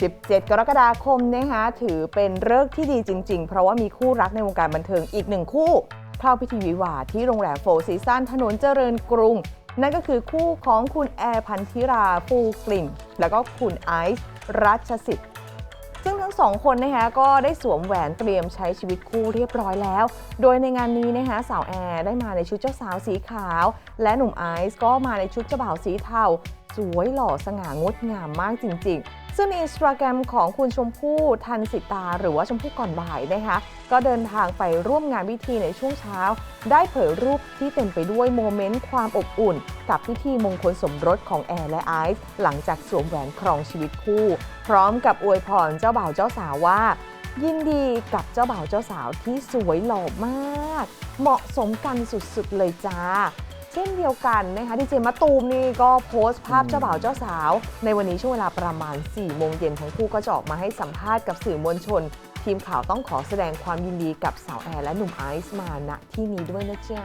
17 กรกฎาคมนะคะถือเป็นเลิกษ์ที่ดีจริง ๆ เพราะว่ามีคู่รักในวงการบันเทิงอีกหนึ่งคู่เข้าพิธีวิวาที่โรงแรมโฟร์ซีซันถนนเจริญกรุง นั่นก็คือคู่ของคุณแอร์พันธิราฟูกลิ่น แล้วก็คุณไอซ์รัชสิทธิ์ซึ่งทั้งสองคนนะคะก็ได้สวมแหวนเตรียมใช้ชีวิตคู่เรียบร้อยแล้ว โดยในงานนี้นะคะสาวแอร์ได้มาในชุดเจ้าสาวสีขาว และหนุ่มไอซ์ก็มาในชุดเจ้าบ่าวสีเทา สวยหล่อสง่างดงามมากจริงๆ ซึ่งในอินสตาแกรมของคุณชมพู่ทันสิตา หรือว่าชมพู่ก่อนบ่ายนะคะ ก็เดินทางไปร่วมงานพิธีในช่วงเช้า ได้เผยรูปที่เต็มไปด้วยโมเมนต์ความอบอุ่น กับพิธีมงคลสมรสของแอร์และไอซ์หลังจากสวมแหวนครองชีวิตคู่ พร้อมกับอวยพรเจ้าบ่าวเจ้าสาวว่า ยินดีกับเจ้าบ่าวเจ้าสาวที่สวยหล่อมาก เหมาะสมกันสุดๆเลยจ้า ช่นเดียวกันนะคะดีเจมะตูมนี่ก็โพสต์ภาพเจ้าบ่าวเจ้าสาว ในวันนี้ช่วงเวลาประมาณ4โมงเย็นทั้งคู่ก็จะออกมาให้สัมภาษณ์กับสื่อมวลชน ทีมข่าวต้องขอแสดงความยินดีกับสาวแอร์และหนุ่มไอซ์มาณที่นี้ด้วยนะจ๊ะ